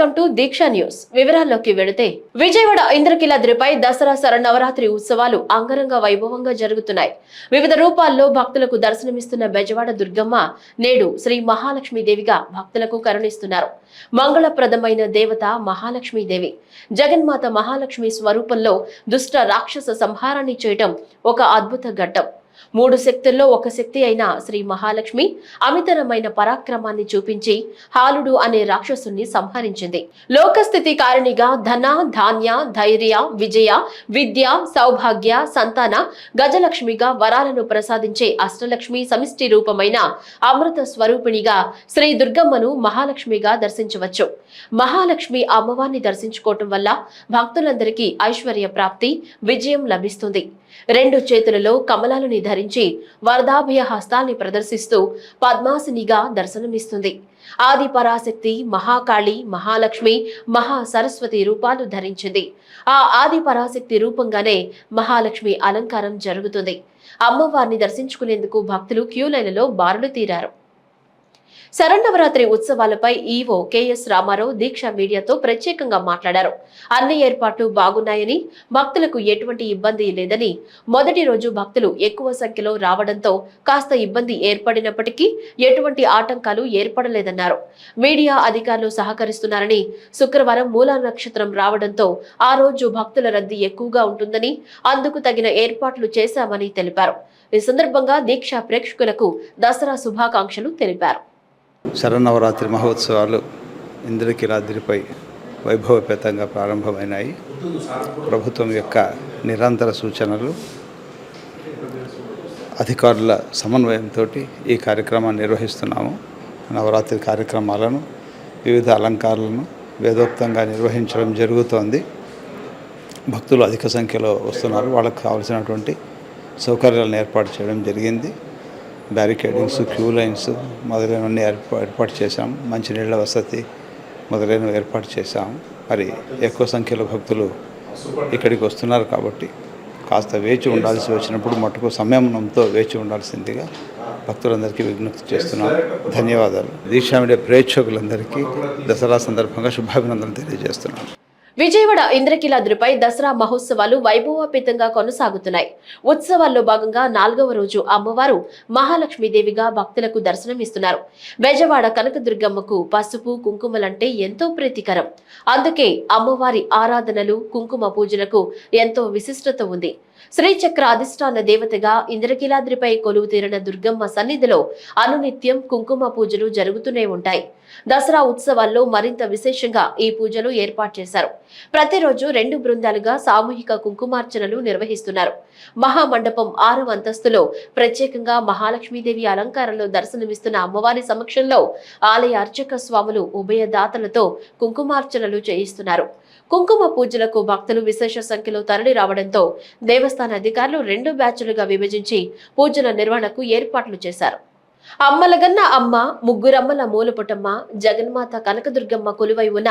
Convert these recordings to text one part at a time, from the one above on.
Welcome to Deeksha news. వివరాల్లోకి వెళితే విజయవాడ ఇంద్రకీలాద్రిపై దసరా శరణవరాత్రి ఉత్సవాలు అంగరంగ వైభవంగా జరుగుతున్నాయి. వివిధ రూపాల్లో భక్తులకు దర్శనమిస్తున్న బెజవాడ దుర్గమ్మ నేడు శ్రీ మహాలక్ష్మీదేవిగా భక్తులకు కరుణిస్తున్నారు. మంగళప్రదమైన దేవత మహాలక్ష్మీదేవి. జగన్మాత మహాలక్ష్మి స్వరూపంలో దుష్ట రాక్షస సంహారాన్ని చేయటం ఒక అద్భుత ఘట్టం. మూడు శక్తుల్లో ఒక శక్తి అయిన శ్రీ మహాలక్ష్మి అమితరమైన పరాక్రమాన్ని చూపించి హాలుడు అనే రాక్షసుని సంహరించింది. లోకస్థితి కారణిగా ధన ధాన్య ధైర్య విజయ విద్య సౌభాగ్య సంతాన గజలక్ష్మిగా వరాలను ప్రసాదించే అష్టలక్ష్మి సమిష్టి రూపమైన అమృత స్వరూపిణిగా శ్రీ దుర్గమ్మను మహాలక్ష్మిగా దర్శించవచ్చు. మహాలక్ష్మి అమ్మవారిని దర్శించుకోవటం వల్ల భక్తులందరికీ ఐశ్వర్య ప్రాప్తి విజయం లభిస్తుంది. రెండు చేతులలో కమలాలని ధరించి వరదాభయ హస్తాల్ని ప్రదర్శిస్తూ పద్మాసినిగా దర్శనమిస్తుంది. ఆది పరాశక్తి మహాకాళి మహాలక్ష్మి మహా సరస్వతి రూపాలు ధరించింది. ఆ ఆది పరాశక్తి రూపంగానే మహాలక్ష్మి అలంకారం జరుగుతుంది. అమ్మవారిని దర్శించుకునేందుకు భక్తులు క్యూలైన్లలో బారులు తీరారు. శరణవరాత్రి ఉత్సవాలపై ఈవో కెఎస్ రామారావు దీక్ష మీడియాతో ప్రత్యేకంగా మాట్లాడారు. అన్ని ఏర్పాట్లు బాగున్నాయని భక్తులకు ఎటువంటి ఇబ్బంది లేదని మొదటి రోజు భక్తులు ఎక్కువ సంఖ్యలో రావడంతో కాస్త ఇబ్బంది ఏర్పడినప్పటికీ ఎటువంటి ఆటంకాలు ఏర్పడలేదన్నారు. మీడియా అధికారులు సహకరిస్తున్నారని శుక్రవారం మూలా నక్షత్రం రావడంతో ఆ రోజు భక్తుల రద్దీ ఎక్కువగా ఉంటుందని అందుకు తగిన ఏర్పాట్లు చేశామని తెలిపారు. ఈ సందర్భంగా దీక్ష ప్రేక్షకులకు దసరా శుభాకాంక్షలు తెలిపారు. శరన్నవరాత్రి మహోత్సవాలు ఇంద్రకీలాద్రిపై వైభవపేతంగా ప్రారంభమైనాయి. ప్రభుత్వం యొక్క నిరంతర సూచనలు అధికారుల సమన్వయంతో ఈ కార్యక్రమాన్ని నిర్వహిస్తున్నాము. నవరాత్రి కార్యక్రమాలను వివిధ అలంకారాలను వేదోక్తంగా నిర్వహించడం జరుగుతోంది. భక్తులు అధిక సంఖ్యలో వస్తున్నారు. వాళ్ళకు కావలసినటువంటి సౌకర్యాలను ఏర్పాటు చేయడం జరిగింది. బ్యారికేడింగ్స్ క్యూ లైన్స్ మొదలైనవన్నీ ఏర్పా ఏర్పాటు చేశాం. మంచినీళ్ళ వసతి మొదలైనవి ఏర్పాటు చేశాం. మరి ఎక్కువ సంఖ్యలో భక్తులు ఇక్కడికి వస్తున్నారు కాబట్టి కాస్త వేచి ఉండాల్సి వచ్చినప్పుడు మటుకు సంయమనంతో వేచి ఉండాల్సిందిగా భక్తులందరికీ విజ్ఞప్తి చేస్తున్నాం. ధన్యవాదాలు. దీక్షా ప్రేక్షకులందరికీ దసరా సందర్భంగా శుభాభినందనలు తెలియజేస్తున్నాను. విజయవాడ ఇంద్రకీలాద్రిపై దసరా మహోత్సవాలు వైభవోపేతంగా కొనసాగుతున్నాయి. ఉత్సవాల్లో భాగంగా నాలుగవ రోజు అమ్మవారు మహాలక్ష్మీదేవిగా భక్తులకు దర్శనమిస్తున్నారు. బెజవాడ కనకదుర్గమ్మకు పసుపు కుంకుమలంటే ఎంతో ప్రీతికరం. అందుకే అమ్మవారి ఆరాధనలు కుంకుమ పూజలకు ఎంతో విశిష్టత ఉంది. శ్రీచక్ర అధిష్టాన దేవతగా ఇంద్రకీలాద్రిపై కొలువు తీరిన దుర్గమ్మ సన్నిధిలో అనునిత్యం కుంకుమ పూజలు జరుగుతూనే ఉంటాయి. దసరా ఉత్సవాల్లో మరింత విశేషంగా ఈ పూజలు ఏర్పాటు చేశారు. ప్రతిరోజు రెండు బృందాలుగా సామూహిక కుంకుమార్చనలు నిర్వహిస్తున్నారు. మహామండపం ఆరవ అంతస్తులో ప్రత్యేకంగా మహాలక్ష్మీదేవి అలంకారంలో దర్శనమిస్తున్న అమ్మవారి సమక్షంలో ఆలయ అర్చక స్వాములు ఉభయ దాతలతో కుంకుమార్చనలు చేయిస్తున్నారు. కుంకుమ పూజలకు భక్తులు విశేష సంఖ్యలో తరలి రావడంతో దేవస్థాన అధికారులు రెండు బ్యాచ్లుగా విభజించి పూజల నిర్వహణకు ఏర్పాట్లు చేశారు. అమ్మలగన్న అమ్మ ముగ్గురమ్మల మూలపుటమ్మ జగన్మాత కనకదుర్గమ్మ కొలువై ఉన్న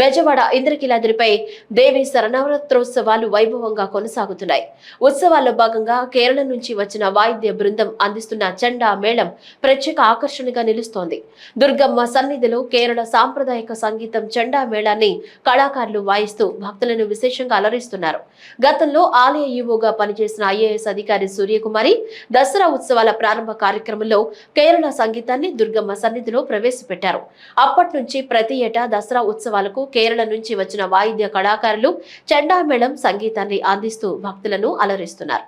బెజవాడ ఇంద్రకీలాద్రిపై దేవి శరణవరాత్రోత్సవాలు వైభవంగా కొనసాగుతున్నాయి. ఉత్సవాల్లో భాగంగా కేరళ నుంచి వచ్చిన వాయిద్య బృందం అందిస్తున్న చండా మేళం ప్రత్యేక ఆకర్షణగా నిలుస్తోంది. దుర్గమ్మ సన్నిధిలో కేరళ సాంప్రదాయక సంగీతం చండా మేళాన్ని కళాకారులు వాయిస్తూ భక్తులను విశేషంగా అలరిస్తున్నారు. గతంలో ఆలయ ఈవోగా పనిచేసిన ఐఏఎస్ అధికారి సూర్యకుమారి దసరా ఉత్సవాల ప్రారంభ కార్యక్రమంలో కేరళ సంగీతాన్ని దుర్గమ్మ సన్నిధిలో ప్రవేశపెట్టారు. అప్పటి నుంచి ప్రతి ఏటా దసరా ఉత్సవాలకు కేరళ నుంచి వచ్చిన వాయిద్య కళాకారులు చండామేళం సంగీతాన్ని అందిస్తూ భక్తులను అలరిస్తున్నారు.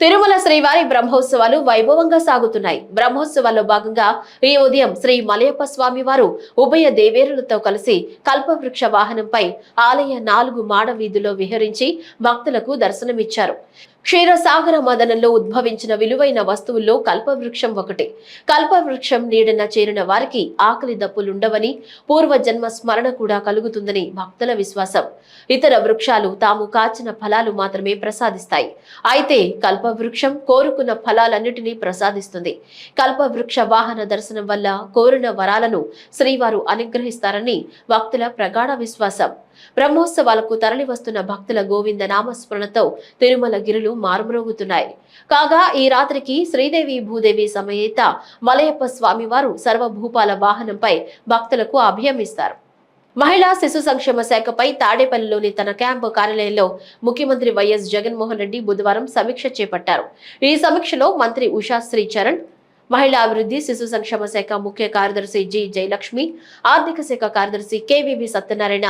తిరుమల శ్రీవారి బ్రహ్మోత్సవాలు వైభవంగా సాగుతున్నాయి. బ్రహ్మోత్సవాల్లో భాగంగా ఈ ఉదయం శ్రీ మలయప్ప స్వామి వారు ఉభయ దేవేరులతో కలిసి కల్పవృక్ష వాహనంపై ఆలయ నాలుగు మాడ వీధుల్లో విహరించి భక్తులకు దర్శనమిచ్చారు. క్షీరసాగర మదనంలో ఉద్భవించిన విలువైన వస్తువుల్లో కల్పవృక్షం ఒకటి. కల్పవృక్షం నీడన చేరిన వారికి ఆకలి దప్పులుండవని పూర్వజన్మ స్మరణ కూడా కలుగుతుందని భక్తుల విశ్వాసం. ఇతర వృక్షాలు తాము కాచిన ఫలాలు మాత్రమే ప్రసాదిస్తాయి. అయితే కల్పవృక్షం కోరుకున్న ఫలాలన్నిటినీ ప్రసాదిస్తుంది. కల్పవృక్ష వాహన దర్శనం వల్ల కోరిన వరాలను శ్రీవారు అనుగ్రహిస్తారని భక్తుల ప్రగాఢ విశ్వాసం. బ్రహ్మోత్సవాలకు తరలి వస్తున్న భక్తుల గోవింద నామస్మరణతో తిరుమల గిరులు మారుమ్రోగుతున్నాయి. కాగా ఈ రాత్రికి శ్రీదేవి భూదేవి సమేత మలయప్ప స్వామివారు సర్వభూపాల వాహనంపై భక్తులకు అభయమిస్తారు. మహిళా శిశు సంక్షేమ శాఖపై తాడేపల్లిలోని తన క్యాంపు కార్యాలయంలో ముఖ్యమంత్రి వైఎస్ జగన్మోహన్ రెడ్డి బుధవారం సమీక్ష చేపట్టారు. ఈ సమీక్షలో మంత్రి ఉషా శ్రీ చరణ్ మహిళా అభివృద్ధి శిశు సంక్షేమ శాఖ ముఖ్య కార్యదర్శి జి జయలక్ష్మి ఆర్థిక శాఖ కార్యదర్శి KVV Satyanarayana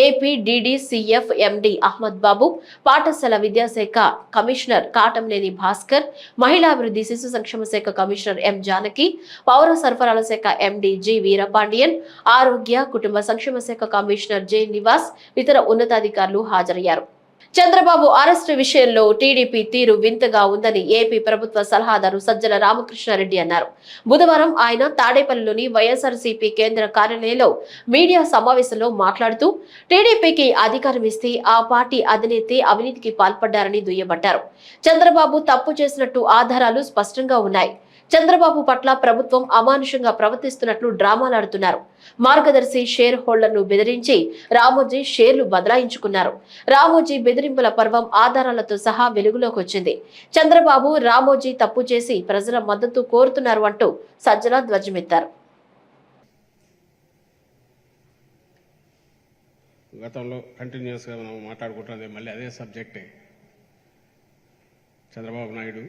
AP DDCF MD Ahmed Babu పాఠశాల విద్యాశాఖ కమిషనర్ కాటంలేని భాస్కర్ మహిళా అభివృద్ధి శిశు సంక్షేమ శాఖ కమిషనర్ ఎం జానకి పౌర సరఫరాల శాఖ ఎండి జి వీరపాండియన్ ఆరోగ్య కుటుంబ సంక్షేమ శాఖ కమిషనర్ జె నివాస్ ఇతర ఉన్నతాధికారులు హాజరయ్యారు. చంద్రబాబు అరెస్టు విషయంలో టీడీపీ తీరు వింతగా ఉందని ఏపీ ప్రభుత్వ సలహాదారు సజ్జల రామకృష్ణారెడ్డి అన్నారు. బుధవారం ఆయన తాడేపల్లిలోని వైఎస్ఆర్సీపీ కేంద్ర కార్యాలయంలో మీడియా సమావేశంలో మాట్లాడుతూ టీడీపీకి అధికారం ఇస్తే ఆ పార్టీ అధినేత అవినీతికి పాల్పడ్డారని దుయ్యబట్టారు. చంద్రబాబు తప్పు చేసినట్టు ఆధారాలు స్పష్టంగా ఉన్నాయి. చంద్రబాబు పట్ల ప్రభుత్వం అమానుషంగా ప్రవర్తిస్తున్నట్లు డ్రామాలాడుతున్నారు మార్గదర్శి షేర్ హోల్డర్ను బెదిరించి రామోజీ షేర్లు బదలాయించుకున్నారు. రామోజీ బెదిరింపుల పర్వం ఆధారాలతో సహా వెలుగులోకి వచ్చింది. చంద్రబాబు రామోజీ తప్పు చేసి ప్రజల మద్దతు కోరుతున్నారు అంటూ సజ్జల ధ్వజమెత్తారు. గతంలో కంటిన్యూస్గా మనం మాట్లాడుకుంటున్నది మళ్ళీ అదే సబ్జెక్టే చంద్రబాబు నాయుడు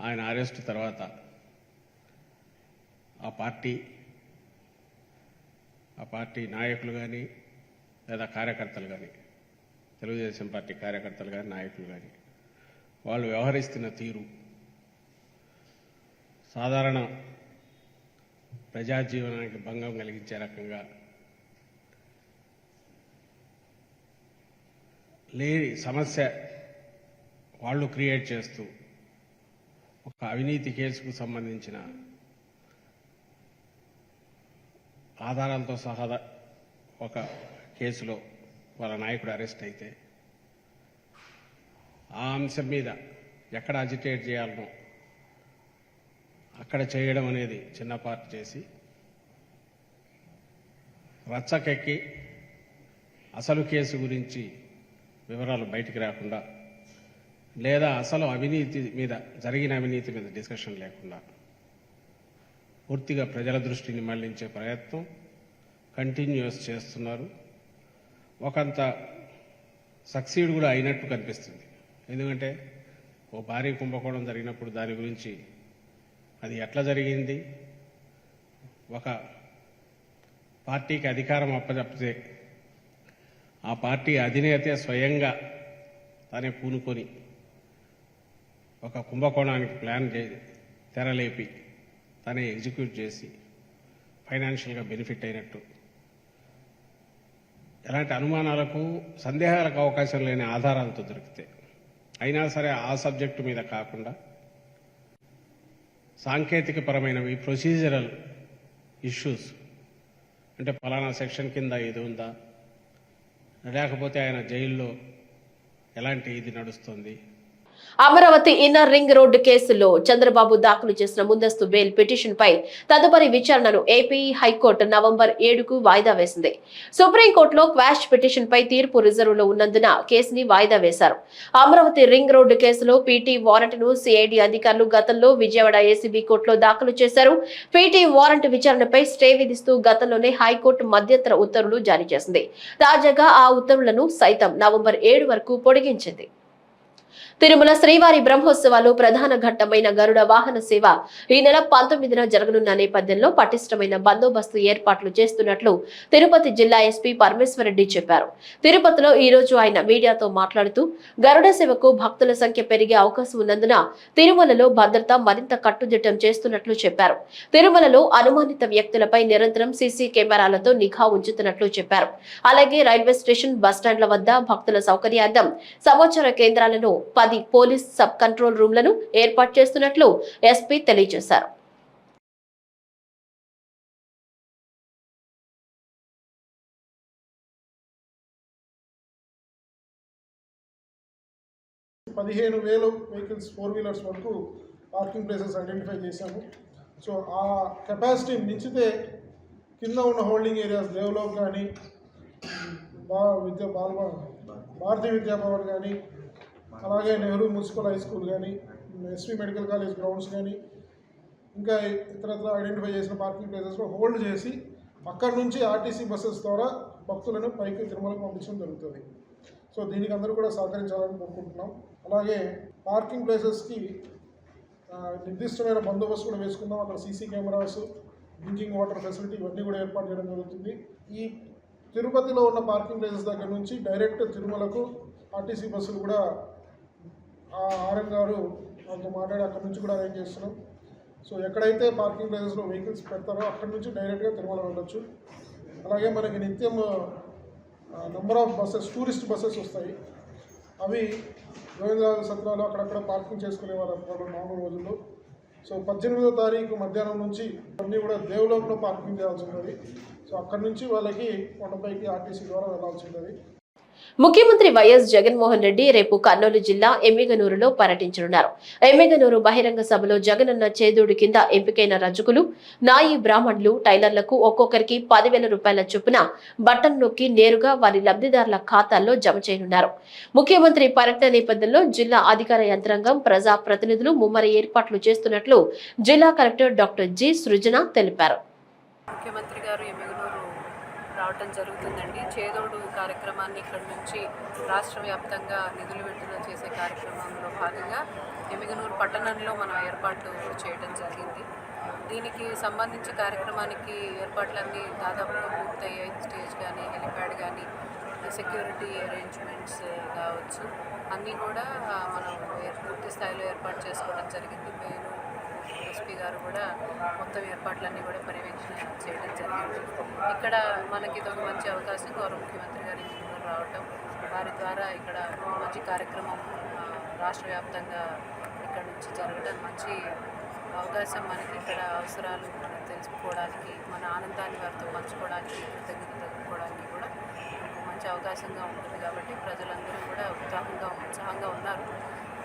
ఆయన అరెస్ట్ తర్వాత ఆ పార్టీ ఆ పార్టీ నాయకులు కానీ లేదా కార్యకర్తలు కానీ తెలుగుదేశం పార్టీ కార్యకర్తలు కానీ నాయకులు కానీ వాళ్ళు వ్యవహరిస్తున్న తీరు సాధారణ ప్రజాజీవనానికి భంగం కలిగించే రకంగా లేని సమస్య వాళ్ళు క్రియేట్ చేస్తూ ఒక అవినీతి కేసుకు సంబంధించిన ఆధారాలతో సహా ఒక కేసులో వాళ్ళ నాయకుడు అరెస్ట్ అయితే ఆ అంశం మీద ఎక్కడ అజిటేట్ చేయాలనో అక్కడ చేయడం అనేది చిన్న పార్ట్ చేసి రచ్చకెక్కి అసలు కేసు గురించి వివరాలు బయటికి రాకుండా లేదా అసలు అవినీతి మీద జరిగిన అవినీతి మీద డిస్కషన్ లేకుండా పూర్తిగా ప్రజల దృష్టిని మళ్ళించే ప్రయత్నం కంటిన్యూస్ చేస్తున్నారు. ఒకంత సక్సీడ్ కూడా అయినట్టు కనిపిస్తుంది. ఎందుకంటే ఓ భారీ కుంభకోణం జరిగినప్పుడు దాని గురించి అది ఎట్లా జరిగింది? ఒక పార్టీకి అధికారం అప్పచెప్తే ఆ పార్టీ అధినేతే స్వయంగా తానే పూనుకొని ఒక కుంభకోణానికి ప్లాన్ చే తెరలేపి తనే ఎగ్జిక్యూట్ చేసి ఫైనాన్షియల్గా బెనిఫిట్ అయినట్టు. ఎలాంటి అనుమానాలకు సందేహాలకు అవకాశం లేని ఆధారాలతో దొరికితే. అయినా సరే ఆ సబ్జెక్టు మీద కాకుండా సాంకేతిక పరమైనవి ప్రొసీజరల్ ఇష్యూస్. అంటే ఫలానా సెక్షన్ కింద ఇది ఉందా? లేకపోతే ఆయన జైల్లో ఎలాంటి ఇది నడుస్తుంది? అమరావతి ఇన్నర్ రింగ్ రోడ్డు కేసులో చంద్రబాబు దాఖలు చేసిన ముందస్తు బెయిల్ పిటిషన్ పై తదుపరి విచారణను ఏపీ హైకోర్టు నవంబర్ ఏడుకు వాయిదా వేసింది. సుప్రీంకోర్టులో క్వాష్ పిటిషన్ పై తీర్పు రిజర్వ్లో ఉన్నందున కేసుని వాయిదా వేశారు. అమరావతి రింగ్ రోడ్డు కేసులో పీటీ వారెంట్ను సిఐడి అధికారులు గతంలో విజయవాడ ఏసీబీ కోర్టులో దాఖలు చేశారు. పీటీ వారెంట్ విచారణపై స్టే విధిస్తూ గతంలోనే హైకోర్టు మధ్యంతర ఉత్తర్వులు జారీ చేసింది. తాజాగా ఆ ఉత్తర్వులను సైతం నవంబర్ ఏడు వరకు పొడిగించింది. తిరుమల శ్రీవారి బ్రహ్మోత్సవాలు ప్రధాన ఘట్టమైన గరుడ వాహన సేవ. ఈ నెల పంతొమ్మిదిన జరగనున్న నేపథ్యంలో పటిష్టమైన బందోబస్తు ఏర్పాట్లు చేస్తున్నట్లు తిరుపతి జిల్లా ఎస్పీ పరమేశ్వరరెడ్డి చెప్పారు. తిరుపతిలో ఈ రోజు ఆయన మీడియాతో మాట్లాడుతూ గరుడ సేవకు భక్తుల సంఖ్య పెరిగే అవకాశం ఉన్నందున తిరుమలలో భద్రత మరింత కట్టుదిట్టం చేస్తున్నట్లు చెప్పారు. తిరుమలలో అనుమానిత వ్యక్తులపై నిరంతరం సీసీ కెమెరాలతో నిఘా ఉంచుతున్నట్లు చెప్పారు. అలాగే రైల్వే స్టేషన్ బస్టాండ్ల వద్ద భక్తుల సౌకర్యార్థం సమాచార కేంద్రాలను పది పోలీస్ సబ్ కంట్రోల్ రూమ్లను ఏర్పాటు చేస్తున్నట్లు ఎస్పీ తెలియజేశారు. పదిహేను వేలు వెహికల్స్ ఫోర్ వీలర్స్ వరకు పార్కింగ్ ప్లేసెస్ ఐడెంటిఫై చేశాము. సో ఆ కెపాసిటీ మించితే కింద ఉన్న హోల్డింగ్ ఏరియాస్ దేవలోక్ కానీ బా విద్యా బాల భారతీయ విద్యాభవన్ కానీ అలాగే నెహ్రూ మున్సిపల్ హై స్కూల్ కానీ ఎస్వి మెడికల్ కాలేజ్ గ్రౌండ్స్ కానీ ఇంకా ఇతరత్ర ఐడెంటిఫై చేసిన పార్కింగ్ ప్లేసెస్లో హోల్డ్ చేసి అక్కడి నుంచి ఆర్టీసీ బస్సెస్ ద్వారా భక్తులను పైకి తిరుమలకు పంపించడం జరుగుతుంది. సో దీనికి అందరూ కూడా సహకరించాలని కోరుకుంటున్నాం. అలాగే పార్కింగ్ ప్లేసెస్కి నిర్దిష్టమైన బందోబస్తు కూడా వేసుకుందాం. అక్కడ CC cameras drinking water facility ఇవన్నీ కూడా ఏర్పాటు చేయడం జరుగుతుంది. ఈ తిరుపతిలో ఉన్న పార్కింగ్ ప్లేసెస్ దగ్గర నుంచి డైరెక్ట్ తిరుమలకు ఆర్టీసీ బస్సులు కూడా ఆర్ఎం గారు వాళ్ళతో మాట్లాడి అక్కడ నుంచి కూడా అరేంజ్ చేస్తున్నాం. సో ఎక్కడైతే పార్కింగ్ ప్లేసెస్లో వెహికల్స్ పెడతారో అక్కడి నుంచి డైరెక్ట్గా తిరుమల వెళ్ళొచ్చు. అలాగే మనకి నిత్యం number of buses tourist buses వస్తాయి. అవి గోవిందరాజు సత్రాలు అక్కడక్కడ పార్కింగ్ చేసుకునే వాళ్ళు నాలుగు రోజుల్లో. సో పద్దెనిమిదో తారీఖు మధ్యాహ్నం నుంచి అన్నీ కూడా దేవులోపల పార్కింగ్ చేయాల్సి ఉంటుంది. సో అక్కడి నుంచి వాళ్ళకి కొండపైకి ఆర్టీసీ ద్వారా వెళ్ళాల్సి ఉంటుంది. ముఖ్యమంత్రి వైఎస్ జగన్మోహన్ రెడ్డి రేపు కర్నూలు జిల్లా ఎమ్మిగనూరులో పర్యటించనున్నారు. ఎమ్మిగనూరు బహిరంగ సభలో జగనన్న చేదోడు కింద ఎంపికైన రజకులు నాయి బ్రాహ్మణులు టైలర్లకు ఒక్కొక్కరికి పదివేల రూపాయల చొప్పున బట్టన్ నొక్కి నేరుగా వారి లబ్ధిదారుల ఖాతాల్లో జమ చేయనున్నారు. ముఖ్యమంత్రి పర్యటన నేపథ్యంలో జిల్లా అధికార యంత్రాంగం ప్రజా ప్రతినిధులు ముమ్మర ఏర్పాట్లు చేస్తున్నట్లు జిల్లా కలెక్టర్ డాక్టర్ జి సృజన తెలిపారు. ముఖ్యమంత్రి గారు ఎమ్మిగనూరు రావటం జరుగుతుందండి. చేదోడు కార్యక్రమాన్ని ఇక్కడ నుంచి రాష్ట్ర వ్యాప్తంగా నిధులు విడుదల చేసే కార్యక్రమంలో భాగంగా ఎమిగనూరు పట్టణంలో మనం ఏర్పాట్లు చేయడం జరిగింది. దీనికి సంబంధించి కార్యక్రమానికి ఏర్పాట్లన్నీ దాదాపుగా పూర్తయ్యాయి. స్టేజ్ కానీ హెలిప్యాడ్ కానీ సెక్యూరిటీ అరేంజ్మెంట్స్ కావచ్చు. అన్నీ కూడా మనం పూర్తి స్థాయిలో ఏర్పాటు చేసుకోవడం జరిగింది. నేను ఎస్పీ గారు కూడా మొత్తం ఏర్పాట్లన్నీ కూడా పర్యవేక్షణ చేయడం జరిగింది. ఇక్కడ మనకి ఇది ఒక మంచి అవకాశం. గౌరవ ముఖ్యమంత్రి గారి రావటం వారి ద్వారా ఇక్కడ ఒక మంచి కార్యక్రమం రాష్ట్ర వ్యాప్తంగా ఇక్కడ నుంచి జరగడం మంచి అవకాశం మనకి ఇక్కడ అవసరాలు మనం తెలుసుకోవడానికి మన ఆనందాన్ని వారితో పంచుకోవడానికి కృతజ్ఞత తెలుపుకోవడానికి కూడా మంచి అవకాశంగా ఉంటుంది. కాబట్టి ప్రజలందరూ కూడా ఉత్సాహంగా ఉత్సాహంగా ఉన్నారు.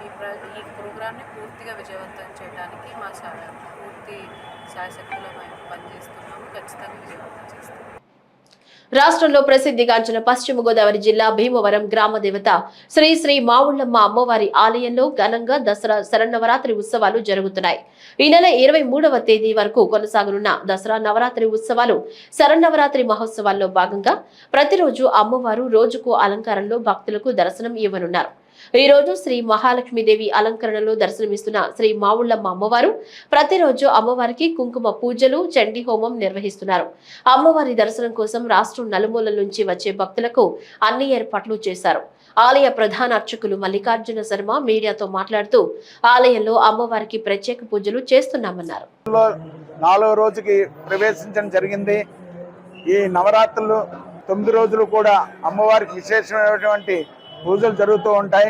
ఈ ప్ర ఈ ప్రోగ్రామ్ని పూర్తిగా విజయవంతం చేయడానికి మా పూర్తి శాశక్తులు మేము పనిచేస్తున్నాము. ఖచ్చితంగా విజయవంతం చేస్తాము. రాష్ట్రంలో ప్రసిద్ధిగాంచిన పశ్చిమ గోదావరి జిల్లా భీమవరం గ్రామ దేవత శ్రీ శ్రీ మావుళ్ళమ్మ అమ్మవారి ఆలయంలో ఘనంగా దసరా శరన్నవరాత్రి ఉత్సవాలు జరుగుతున్నాయి. ఈ నెల ఇరవై మూడవ తేదీ వరకు కొనసాగనున్న దసరా నవరాత్రి ఉత్సవాలు శరన్నవరాత్రి మహోత్సవాల్లో భాగంగా ప్రతిరోజు అమ్మవారు రోజుకు అలంకారంలో భక్తులకు దర్శనం ఇవ్వనున్నారు. ఈ రోజు శ్రీ మహాలక్ష్మీదేవి అలంకరణలో దర్శనమిస్తున్న శ్రీ మావుళ్ళమ్మ అమ్మవారు ప్రతిరోజు అమ్మవారికి కుంకుమ పూజలు చండీ హోమం నిర్వహిస్తున్నారు. అమ్మవారి దర్శనం కోసం రాష్ట్రం నలుమూలల నుంచి వచ్చే భక్తులకు అన్ని ఏర్పాట్లు చేశారు. ఆలయ ప్రధాన అర్చకులు మల్లికార్జున శర్మ మీడియాతో మాట్లాడుతూ ఆలయంలో అమ్మవారికి ప్రత్యేక పూజలు చేస్తున్నామన్నారు. నాలుగో రోజుకి ప్రవేశించడం జరిగింది. ఈ నవరాత్రులు తొమ్మిది రోజులు కూడా అమ్మవారికి విశేషమైనటువంటి పూజలు జరుగుతూ ఉంటాయి.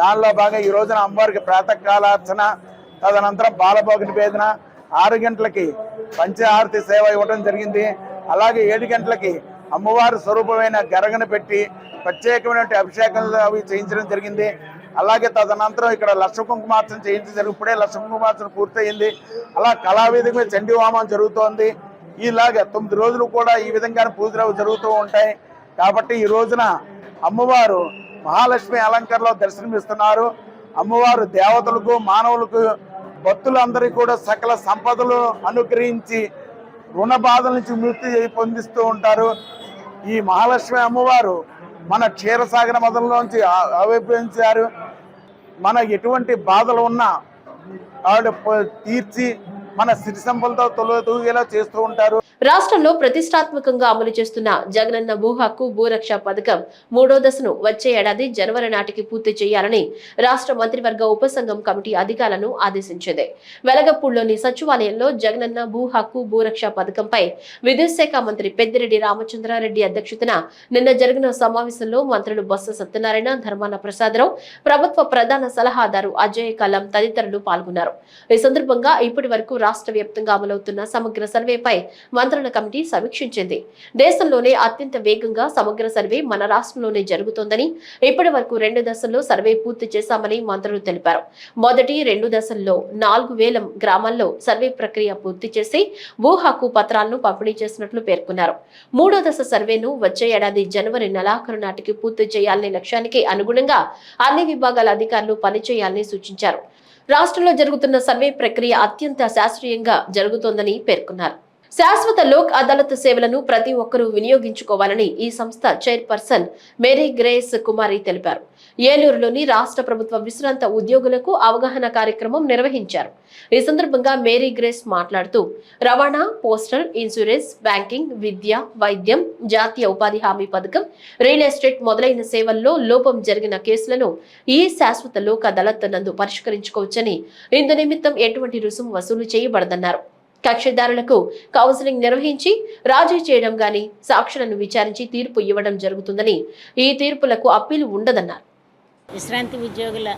దానిలో భాగంగా ఈ రోజున అమ్మవారికి ప్రాతకాలార్చన తదనంతరం బాలభోగి నివేదన ఆరు గంటలకి పంచహారతి సేవ ఇవ్వడం జరిగింది. అలాగే ఏడు గంటలకి అమ్మవారి స్వరూపమైన గరగను పెట్టి ప్రత్యేకమైనటువంటి అభిషేకాలు అవి చేయించడం జరిగింది. అలాగే తదనంతరం ఇక్కడ లక్ష కుంకుమార్చన చేయించడం జరిగి ఇప్పుడే లక్ష కుంకుమార్చన పూర్తయింది. అలా కళావేదిక మీద చండీ హోమం జరుగుతోంది. ఇలాగ తొమ్మిది రోజులు కూడా ఈ విధంగానే పూజలు అవి జరుగుతూ ఉంటాయి. కాబట్టి ఈ రోజున అమ్మవారు మహాలక్ష్మి అలంకరణలో దర్శనమిస్తున్నారు. అమ్మవారు దేవతలకు మానవులకు భక్తులందరికీ కూడా సకల సంపదలు అనుగ్రహించి రుణ బాధల నుంచి మృతి పొందిస్తూ ఉంటారు. ఈ మహాలక్ష్మి అమ్మవారు మన క్షీరసాగర మొదల్లోంచి ఆ- ఆవిర్భవించారు. మన ఎటువంటి బాధలు ఉన్నా ఆవిడ తీర్చి మన సిరి సంపదలతో తొలి చేస్తూ ఉంటారు. రాష్ట్రంలో ప్రతిష్టాత్మకంగా అమలు చేస్తున్న జగనన్న భూ హక్కు భూరక్ష పథకం మూడో దశను వచ్చే ఏడాది జనవరి నాటికి పూర్తి చేయాలని రాష్ట్ర మంత్రివర్గ ఉపసంఘం కమిటీ అధికారులను ఆదేశించింది. వెలగపూడిలోని సచివాలయంలో జగనన్న భూ హక్కు భూరక్ష పథకంపై విద్యుత్ శాఖ మంత్రి పెద్దిరెడ్డి రామచంద్రారెడ్డి అధ్యక్షతన నిన్న జరిగిన సమావేశంలో మంత్రులు బొత్స సత్యనారాయణ ధర్మాన ప్రసాదరావు ప్రభుత్వ ప్రధాన సలహాదారు అజయ్ కలం తదితరులు పాల్గొన్నారు. ఈ సందర్భంగా ఇప్పటి వరకు రాష్ట్ర వ్యాప్తంగా అమలవుతున్న సమగ్ర సర్వేపై మంత్రుల కమిటీ సమీక్షించింది. దేశంలోనే అత్యంత వేగంగా సమగ్ర సర్వే మన రాష్ట్రంలోనే జరుగుతోందని ఇప్పటి వరకు రెండు దశల్లో సర్వే పూర్తి చేశామని మంత్రులు తెలిపారు. మొదటి రెండు దశల్లో నాలుగు వేల గ్రామాల్లో సర్వే ప్రక్రియ పూర్తి చేసి భూ హక్కు పత్రాలను పంపిణీ చేసినట్లు పేర్కొన్నారు. మూడో దశ సర్వేను వచ్చే ఏడాది జనవరి నెలాఖరు నాటికి పూర్తి చేయాలనే లక్ష్యానికి అనుగుణంగా అన్ని విభాగాల అధికారులు పనిచేయాలని సూచించారు. రాష్ట్రంలో జరుగుతున్న సర్వే ప్రక్రియ అత్యంత శాస్త్రీయంగా జరుగుతోందని పేర్కొన్నారు. శాశ్వత లోక్ అదాలత్ సేవలను ప్రతి ఒక్కరూ వినియోగించుకోవాలని ఈ సంస్థ చైర్పర్సన్ మేరీ గ్రేస్ కుమారి తెలిపారు. ఏలూరులోని రాష్ట్ర ప్రభుత్వ విశ్రాంత ఉద్యోగులకు అవగాహన కార్యక్రమం నిర్వహించారు. ఈ సందర్భంగా మేరీ గ్రేస్ మాట్లాడుతూ రవాణా పోస్టల్ ఇన్సూరెన్స్ బ్యాంకింగ్ విద్య వైద్యం జాతీయ ఉపాధి హామీ పథకం రియల్ ఎస్టేట్ మొదలైన సేవల్లో లోపం జరిగిన కేసులను ఈ శాశ్వత లోక్ అదాలత్ నందు పరిష్కరించుకోవచ్చని ఇందు నిమిత్తం ఎటువంటి రుసుము వసూలు చేయబడదన్నారు. కక్షిదారులకు కౌన్సిలింగ్ నిర్వహించి రాజీ చేయడం గాని సాక్షులను విచారించి తీర్పు ఇవ్వడం జరుగుతుందని ఈ తీర్పులకు అప్పీలు ఉండదన్నారు. విశ్రాంతి ఉద్యోగుల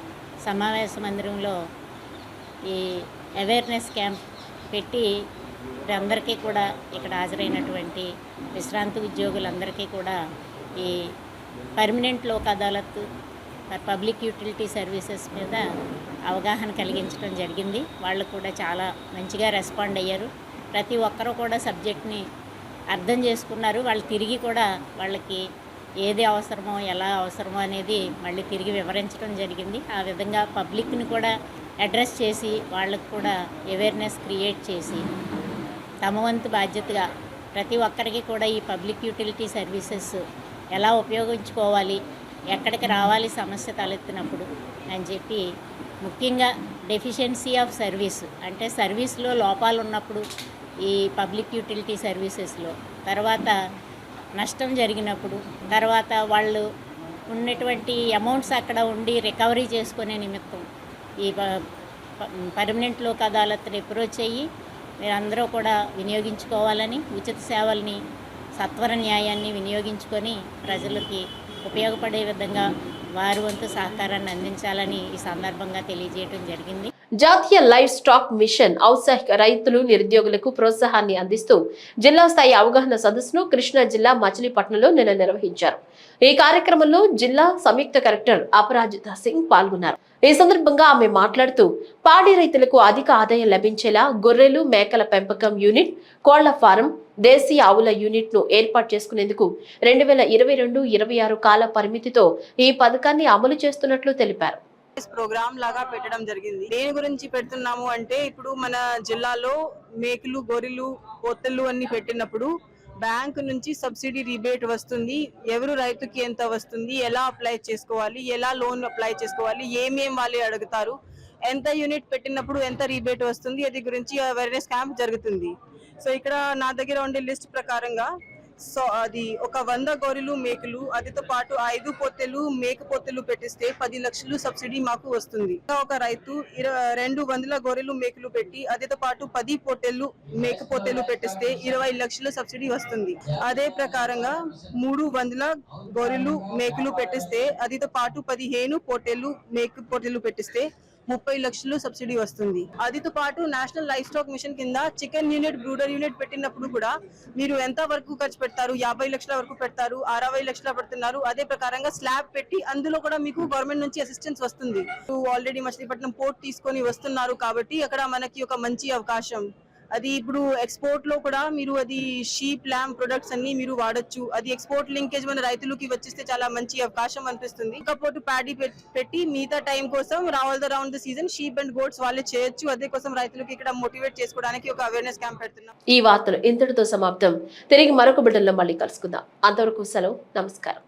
సమావేశ మందిరంలో ఈ అవేర్నెస్ క్యాంప్ పెట్టి అందరికీ కూడా ఇక్కడ హాజరైనటువంటి విశ్రాంతి ఉద్యోగులందరికీ కూడా ఈ permanent Lok Adalat public utility services మీద అవగాహన కలిగించడం జరిగింది. వాళ్ళు కూడా చాలా మంచిగా రెస్పాండ్ అయ్యారు. ప్రతి ఒక్కరూ కూడా సబ్జెక్ట్ని అర్థం చేసుకున్నారు. వాళ్ళు తిరిగి కూడా వాళ్ళకి ఏది అవసరమో ఎలా అవసరమో అనేది మళ్ళీ తిరిగి వివరించడం జరిగింది. ఆ విధంగా పబ్లిక్ని కూడా అడ్రస్ చేసి వాళ్ళకు కూడా అవేర్నెస్ క్రియేట్ చేసి తమ వంతు బాధ్యతగా ప్రతి ఒక్కరికి కూడా ఈ పబ్లిక్ యూటిలిటీ సర్వీసెస్ ఎలా ఉపయోగించుకోవాలి ఎక్కడికి రావాలి సమస్య తలెత్తినప్పుడు అని చెప్పి ముఖ్యంగా డెఫిషియన్సీ ఆఫ్ సర్వీస్ అంటే సర్వీస్లో లోపాలు ఉన్నప్పుడు ఈ పబ్లిక్ యూటిలిటీ సర్వీసెస్లో తర్వాత నష్టం జరిగినప్పుడు తర్వాత వాళ్ళు ఉన్నటువంటి అమౌంట్స్ అక్కడ ఉండి రికవరీ చేసుకునే నిమిత్తం ఈ పర్మనెంట్ లోక్ అదాలత్ని అప్రోచ్ అయ్యి మీరందరూ కూడా వినియోగించుకోవాలని ఉచిత సేవల్ని సత్వర న్యాయాన్ని వినియోగించుకొని ప్రజలకి ఉపయోగపడే విధంగా వారి వంతు సహకారాన్ని అందించాలని ఈ సందర్భంగా తెలియజేయడం జరిగింది. జాతీయ లైవ్ స్టాక్ మిషన్ ఔత్సాహిక రైతులు నిరుద్యోగులకు ప్రోత్సాహాన్ని అందిస్తూ జిల్లా స్థాయి అవగాహన సదస్సును కృష్ణా జిల్లా మచిలీపట్నంలో నిన్న నిర్వహించారు. ఈ కార్యక్రమంలో జిల్లా సంయుక్త కలెక్టర్ అపరాజిత సింగ్ పాల్గొన్నారు. ఈ సందర్భంగా ఆమె మాట్లాడుతూ పాడి రైతులకు అధిక ఆదాయం లభించేలా గొర్రెలు మేకల పెంపకం యూనిట్ కోళ్ళ ఫారం దేశీయ ఆవుల యూనిట్ను ఏర్పాటు చేసుకునేందుకు రెండు వేల ఇరవై రెండు ఇరవై ఆరు కాల పరిమితితో ఈ పథకాన్ని అమలు చేస్తున్నట్లు తెలిపారు. ప్రోగ్రామ్ లాగా పెట్టడం జరిగింది. దేని గురించి పెడుతున్నాము అంటే ఇప్పుడు మన జిల్లాలో మేకలు గొర్రెలు పొత్తలు అన్ని పెట్టినప్పుడు బ్యాంక్ నుంచి సబ్సిడీ రిబేట్ వస్తుంది. ఎవరు రైతుకి ఎంత వస్తుంది? ఎలా అప్లై చేసుకోవాలి? ఎలా లోన్ అప్లై చేసుకోవాలి? ఏమేం వాళ్ళు అడుగుతారు? ఎంత యూనిట్ పెట్టినప్పుడు ఎంత రీబేట్ వస్తుంది? అది గురించి అవేర్నెస్ క్యాంప్ జరుగుతుంది. సో ఇక్కడ నా దగ్గర ఉండే లిస్ట్ ప్రకారంగా సో అది ఒక వంద గొర్రెలు మేకలు అదితో పాటు ఐదు పొత్తెలు మేక పొత్తెలు పెట్టిస్తే పది లక్షలు సబ్సిడీ మాకు వస్తుంది. ఒక రైతు రెండు వందల గొర్రెలు మేకలు పెట్టి అదితో పాటు పది పొట్టెలు మేక పొత్తెలు పెట్టిస్తే ఇరవై లక్షలు సబ్సిడీ వస్తుంది. అదే ప్రకారంగా మూడు వందల గొర్రెలు మేకలు పెట్టిస్తే అదితో పాటు పదిహేను పొట్టెలు మేక పొట్టెలు పెట్టిస్తే ముప్పై లక్షలు సబ్సిడీ వస్తుంది. అదితో పాటు నేషనల్ లైఫ్ స్టాక్ మిషన్ కింద చికెన్ యూనిట్ బ్రూడర్ యూనిట్ పెట్టినప్పుడు కూడా మీరు ఎంత వరకు ఖర్చు పెడతారు? యాభై లక్షల వరకు పెడతారు? అరవై లక్షల పెడుతున్నారు? అదే ప్రకారంగా స్లాబ్ పెట్టి అందులో కూడా మీకు గవర్నమెంట్ నుంచి అసిస్టెన్స్ వస్తుంది. ఆల్రెడీ మచిలీపట్నం పోర్ట్ తీసుకొని వస్తున్నారు కాబట్టి అక్కడ మనకి ఒక మంచి అవకాశం. అది ఇప్పుడు ఎక్స్పోర్ట్లో కూడా మీరు అది షీప్ ల్యామ్ ప్రొడక్ట్స్ అన్ని మీరు వాడొచ్చు. అది ఎక్స్పోర్ట్ లింకేజ్ మన రైతులకి వచ్చిస్తే చాలా మంచి అవకాశం అనిపిస్తుంది. ఇకపోతే ప్యాడీ పెట్టి మిగతా టైం కోసం Rawal the round the season sheep and goats వాళ్ళే చేయొచ్చు. అదే కోసం రైతులకి ఇక్కడ మోటివేట్ చేసుకోవడానికి ఒక అవేర్నెస్ క్యాంప్ పెడుతున్నాం. ఈ వార్తలు ఇంతటితో సమాప్తం. తిరిగి మరొక బిడ్డల్లో మళ్ళీ కలుసుకుందాం. అంతవరకు సెలవు. నమస్కారం.